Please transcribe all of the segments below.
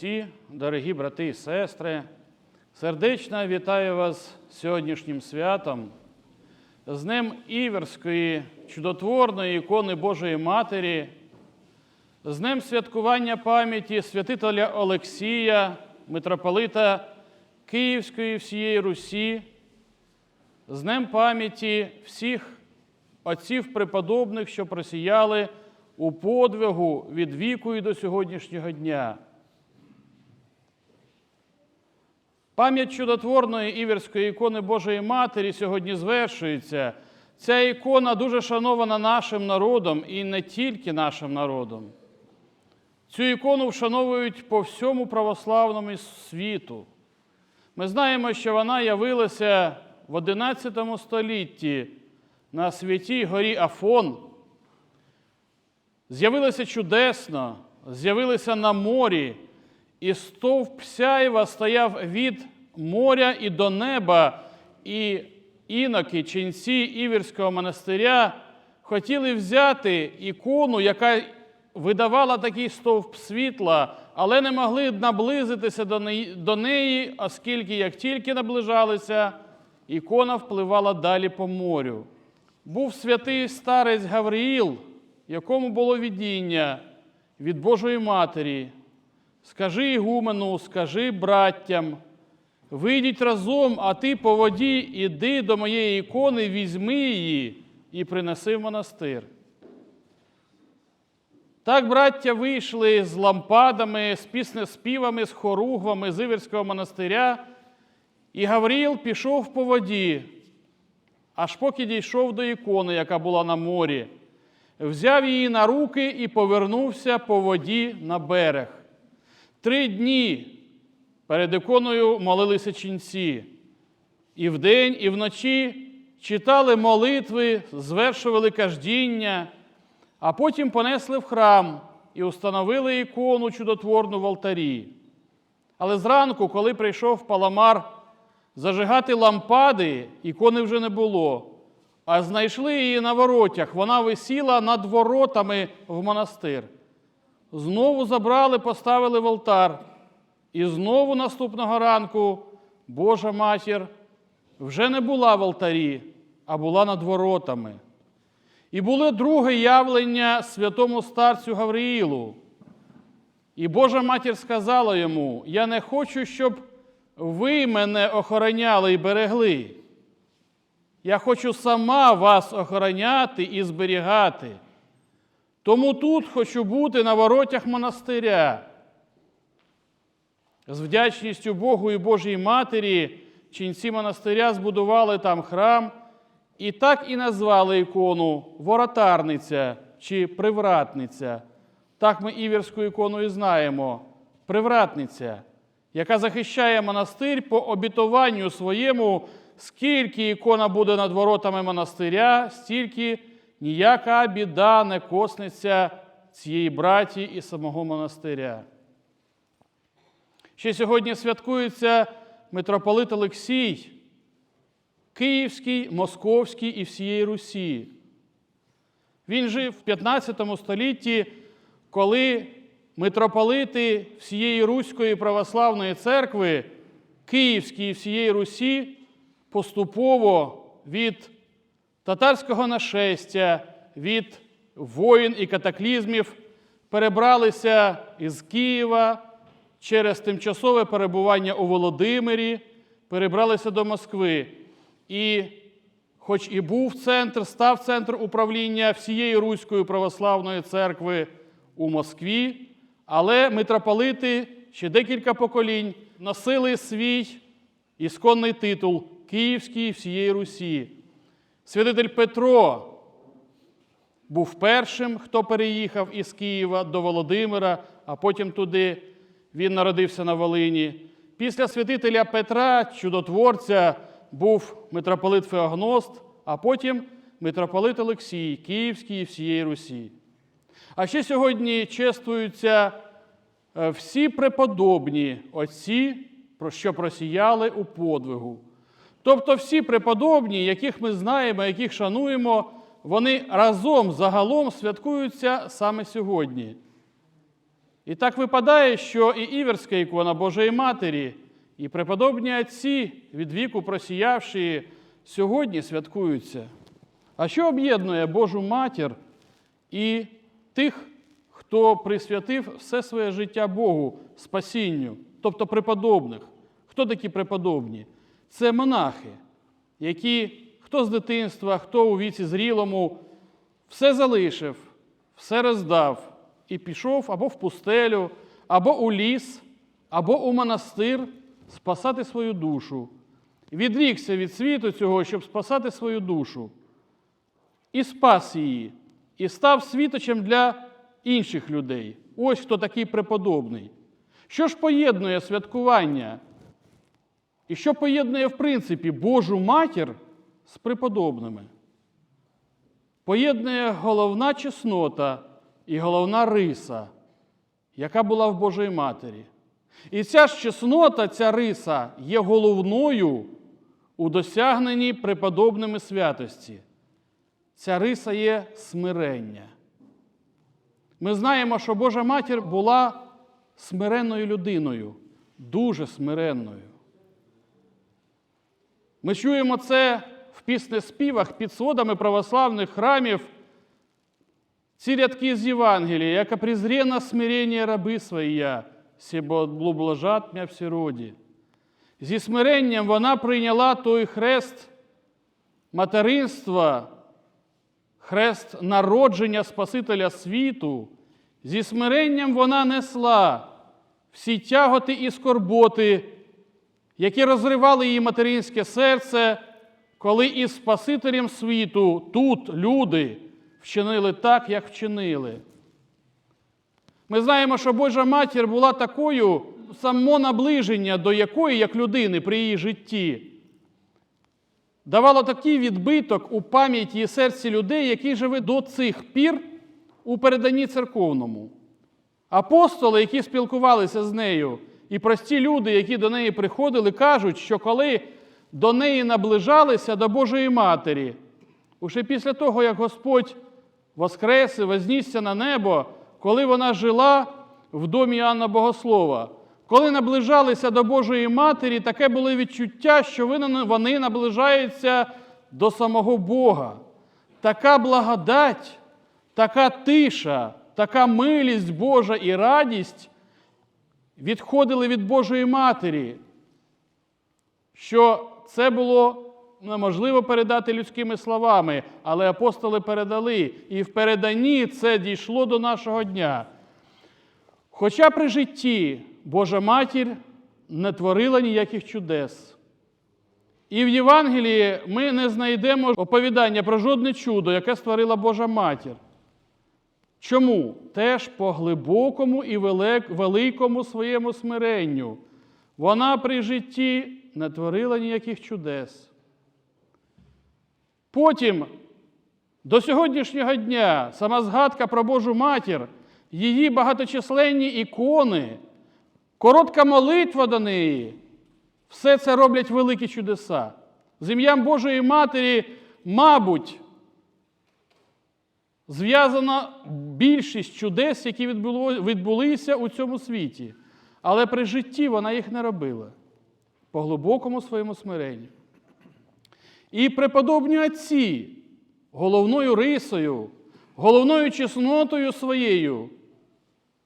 отці, дорогі брати і сестри, сердечно вітаю вас сьогоднішнім святом, з Днем Іверської чудотворної ікони Божої Матері, з Днем святкування пам'яті святителя Олексія, митрополита Київської всієї Русі, з Днем пам'яті всіх отців преподобних, що просіяли у подвигу від віку і до сьогоднішнього дня. Пам'ять чудотворної іверської ікони Божої Матері сьогодні звершується. Ця ікона дуже шанована нашим народом і не тільки нашим народом. Цю ікону вшановують по всьому православному світу. Ми знаємо, що вона явилася в XI столітті на святій горі Афон. З'явилася чудесно, з'явилася на морі, і стовп сяйва стояв від моря і до неба, і іноки, ченці Іверського монастиря хотіли взяти ікону, яка видавала такий стовп світла, але не могли наблизитися до неї, оскільки як тільки наближалися, ікона впливала далі по морю. Був святий старець Гавриїл, якому було видіння від Божої Матері. Скажи ігумену, скажи браттям, вийдіть разом, а ти по воді іди до моєї ікони, візьми її і принеси в монастир. Так браття вийшли з лампадами, з піснеспівами, з хоругвами з Іверського монастиря, і Гавріл пішов по воді, аж поки дійшов до ікони, яка була на морі, взяв її на руки і повернувся по воді на берег. Три дні перед іконою молилися ченці. І вдень, і вночі читали молитви, звершували каждіння, а потім понесли в храм і установили ікону чудотворну в алтарі. Але зранку, коли прийшов паламар зажигати лампади, ікони вже не було, а знайшли її на воротях. Вона висіла над воротами в монастир. Знову забрали, поставили в алтар. І знову наступного ранку Божа матір вже не була в алтарі, а була над воротами. І було друге явлення святому старцю Гавриїлу. І Божа матір сказала йому: Я не хочу, щоб ви мене охороняли і берегли. Я хочу сама вас охороняти і зберігати. Тому тут хочу бути на воротях монастиря. З вдячністю Богу і Божій Матері ченці монастиря збудували там храм і так і назвали ікону воротарниця чи привратниця. Так ми іверську ікону і знаємо привратниця, яка захищає монастир по обітуванню своєму, скільки ікона буде над воротами монастиря, стільки ніяка біда не коснеться цієї браті і самого монастиря. Ще сьогодні святкується митрополит Олексій, Київський, Московський і всієї Русі. Він жив в 15 столітті, коли митрополити всієї Руської православної церкви, Київської і всієї Русі, поступово від татарського нашестя, від воїн і катаклізмів перебралися із Києва через тимчасове перебування у Володимирі, перебралися до Москви. І, хоч і був центр, став центр управління всієї Руської православної церкви у Москві, але митрополити ще декілька поколінь носили свій ісконний титул Київський всієї Русі. Святитель Петро був першим, хто переїхав із Києва до Володимира, а потім туди він народився на Волині. Після святителя Петра, чудотворця, був митрополит Феогност, а потім митрополит Олексій, Київський і всієї Русі. А ще сьогодні чествуються е, всі преподобні отці, про що просіяли у подвигу. Тобто всі преподобні, яких ми знаємо, яких шануємо, вони разом загалом святкуються саме сьогодні. І так випадає, що і іверська ікона Божої Матері, і преподобні отці, від віку просіявші, сьогодні святкуються. А що об'єднує Божу матір і тих, хто присвятив все своє життя Богу, спасінню, тобто преподобних? Хто такі преподобні? Це монахи, які хто з дитинства, хто у віці зрілому, все залишив, все роздав і пішов або в пустелю, або у ліс, або у монастир спасати свою душу. Відрікся від світу цього, щоб спасати свою душу. І спас її, і став світочем для інших людей. Ось хто такий преподобний. Що ж поєднує святкування? І що поєднує, в принципі, Божу матір з преподобними? Поєднує головна чеснота і головна риса, яка була в Божої Матері. І ця ж чеснота, ця риса є головною у досягненні преподобними святості. Ця риса є смирення. Ми знаємо, що Божа матір була смиренною людиною, дуже смиренною. Ми чуємо це в піснеспівах під сводами православних храмів. Ці рядки з Євангелія, яка презрена смирення раби своя, сібо блажат мя всі роді. Зі смиренням вона прийняла той хрест материнства, хрест народження Спасителя світу. Зі смиренням вона несла всі тяготи і скорботи, які розривали її материнське серце, коли із Спасителем світу тут люди вчинили так, як вчинили. Ми знаємо, що Божа матір була такою само наближення до якої, як людини при її житті, давало такий відбиток у пам'яті і серці людей, які живуть до цих пір у переданні церковному. Апостоли, які спілкувалися з нею, і прості люди, які до неї приходили, кажуть, що коли до неї наближалися до Божої Матері, уже після того, як Господь воскрес і вознісся на небо, коли вона жила в домі Іоанна Богослова, коли наближалися до Божої Матері, таке було відчуття, що вони наближаються до самого Бога. Така благодать, така тиша, така милість Божа і радість відходили від Божої Матері, що це було неможливо передати людськими словами, але апостоли передали, і в переданні це дійшло до нашого дня. Хоча при житті Божа Матір не творила ніяких чудес. І в Євангелії ми не знайдемо оповідання про жодне чудо, яке створила Божа Матір. Чому? Теж по глибокому і великому своєму смиренню. Вона при житті не творила ніяких чудес. Потім, до сьогоднішнього дня, сама згадка про Божу матір, її багаточисленні ікони, коротка молитва до неї, все це роблять великі чудеса. З ім'ям Божої Матері, мабуть, зв'язана більшість чудес, які відбулися у цьому світі. Але при житті вона їх не робила по глибокому своєму смиренню. І преподобні отці головною рисою, головною чеснотою своєю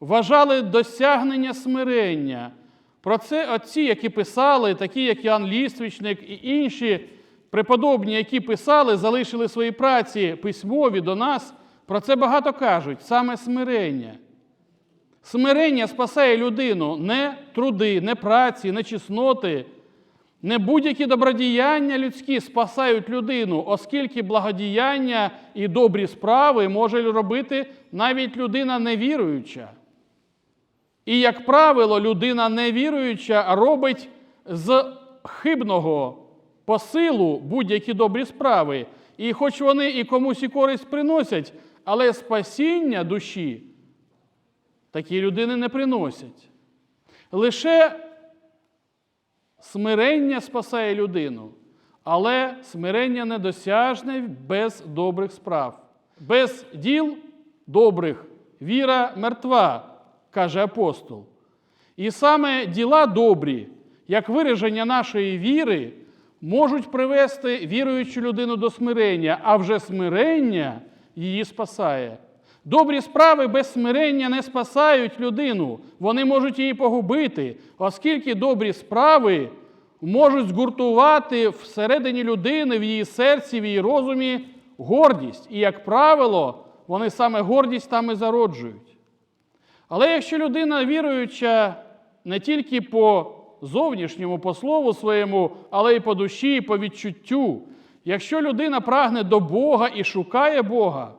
вважали досягнення смирення. Про це отці, які писали, такі як Ян Ліствічник і інші преподобні, які писали, залишили свої праці письмові до нас, про це багато кажуть, саме смирення. Смирення спасає людину не труди, не праці, не чесноти, не будь-які добродіяння людські спасають людину, оскільки благодіяння і добрі справи може робити навіть людина невіруюча. І, як правило, людина невіруюча робить з хибного посилу будь-які добрі справи. І хоч вони і комусь і користь приносять, але спасіння душі такі людини не приносять. Лише смирення спасає людину, але смирення недосяжне без добрих справ. Без діл добрих віра мертва, каже апостол. І саме діла добрі, як вираження нашої віри, можуть привести віруючу людину до смирення, а вже смирення її спасає. Добрі справи без смирення не спасають людину, вони можуть її погубити, оскільки добрі справи можуть згуртувати всередині людини, в її серці, в її розумі гордість. І, як правило, вони саме гордість там і зароджують. Але якщо людина віруюча не тільки по зовнішньому, по слову своєму, але й по душі, по відчуттю, якщо людина прагне до Бога і шукає Бога,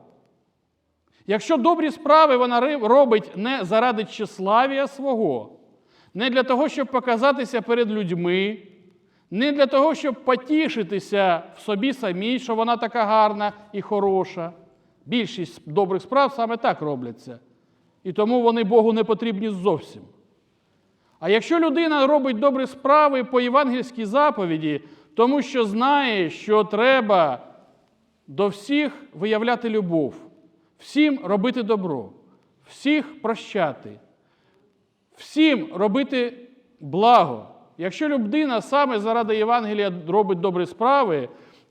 якщо добрі справи вона робить не заради тщеславія свого, не для того, щоб показатися перед людьми, не для того, щоб потішитися в собі самій, що вона така гарна і хороша. Більшість добрих справ саме так робляться. І тому вони Богу не потрібні зовсім. А якщо людина робить добрі справи по євангельській заповіді, тому що знає, що треба до всіх виявляти любов, всім робити добро, всіх прощати, всім робити благо. Якщо людина саме заради Євангелія робить добрі справи,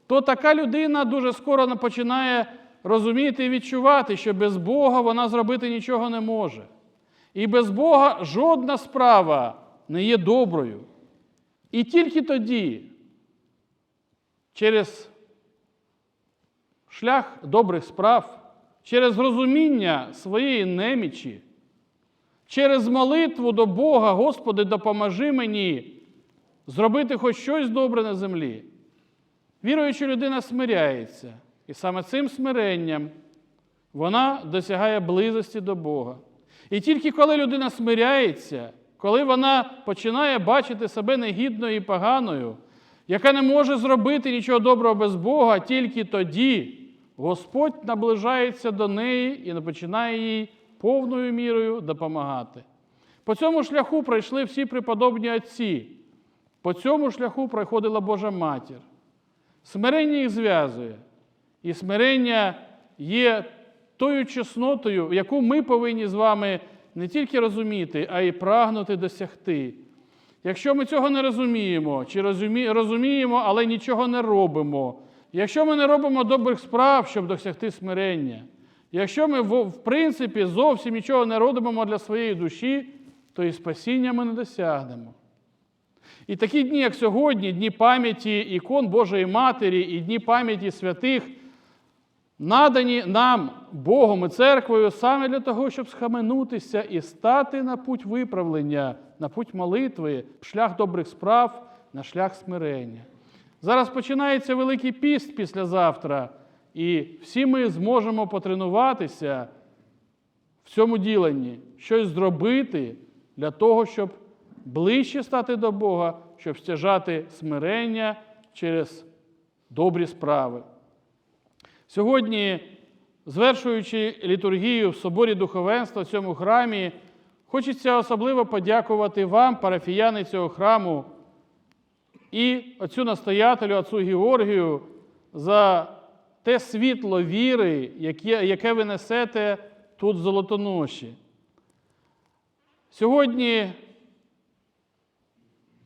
то така людина дуже скоро починає розуміти і відчувати, що без Бога вона зробити нічого не може. І без Бога жодна справа не є доброю. І тільки тоді, через шлях добрих справ, через розуміння своєї немічі, через молитву до Бога, Господи, допоможи мені зробити хоч щось добре на землі. Віруюча людина смиряється, і саме цим смиренням вона досягає близості до Бога. І тільки коли людина смиряється, коли вона починає бачити себе негідною і поганою, яка не може зробити нічого доброго без Бога, тільки тоді Господь наближається до неї і починає їй повною мірою допомагати. По цьому шляху пройшли всі преподобні отці. По цьому шляху проходила Божа матір. Смирення їх зв'язує. І смирення є тою чеснотою, яку ми повинні з вами не тільки розуміти, а й прагнути досягти. Якщо ми цього не розуміємо, чи розумі- розуміємо, але нічого не робимо, якщо ми не робимо добрих справ, щоб досягти смирення, якщо ми в принципі зовсім нічого не робимо для своєї душі, то і спасіння ми не досягнемо. І такі дні, як сьогодні, дні пам'яті ікон Божої Матері і дні пам'яті святих, надані нам Богом і церквою саме для того, щоб схаменутися і стати на путь виправлення, на путь молитви, шлях добрих справ, на шлях смирення. Зараз починається Великий піст післязавтра, і всі ми зможемо потренуватися в цьому діленні, щось зробити для того, щоб ближче стати до Бога, щоб стяжати смирення через добрі справи. Сьогодні, звершуючи літургію в соборі духовенства в цьому храмі, хочеться особливо подякувати вам, парафіяни цього храму, і отцю настоятелю, отцу Георгію, за те світло віри, яке, яке ви несете тут в Золотоноші. Сьогодні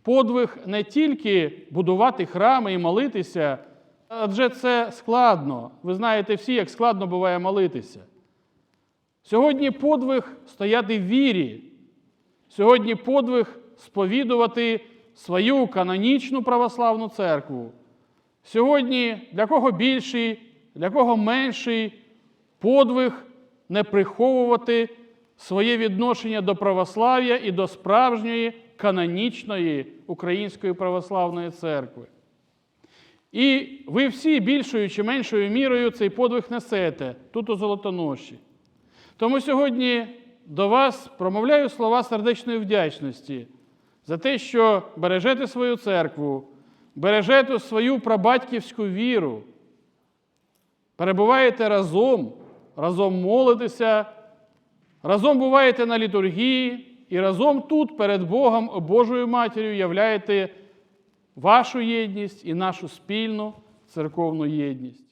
подвиг не тільки будувати храми і молитися, адже це складно. Ви знаєте всі, як складно буває молитися. Сьогодні подвиг стояти в вірі. Сьогодні подвиг сповідувати свою канонічну православну церкву. Сьогодні для кого більший, для кого менший подвиг не приховувати своє відношення до православ'я і до справжньої канонічної Української православної церкви. І ви всі більшою чи меншою мірою цей подвиг несете тут у Золотоноші. Тому сьогодні до вас промовляю слова сердечної вдячності за те, що бережете свою церкву, бережете свою прабатьківську віру, перебуваєте разом, разом молитеся, разом буваєте на літургії і разом тут перед Богом, Божою Матір'ю являєте вашу єдність і нашу спільну церковну єдність.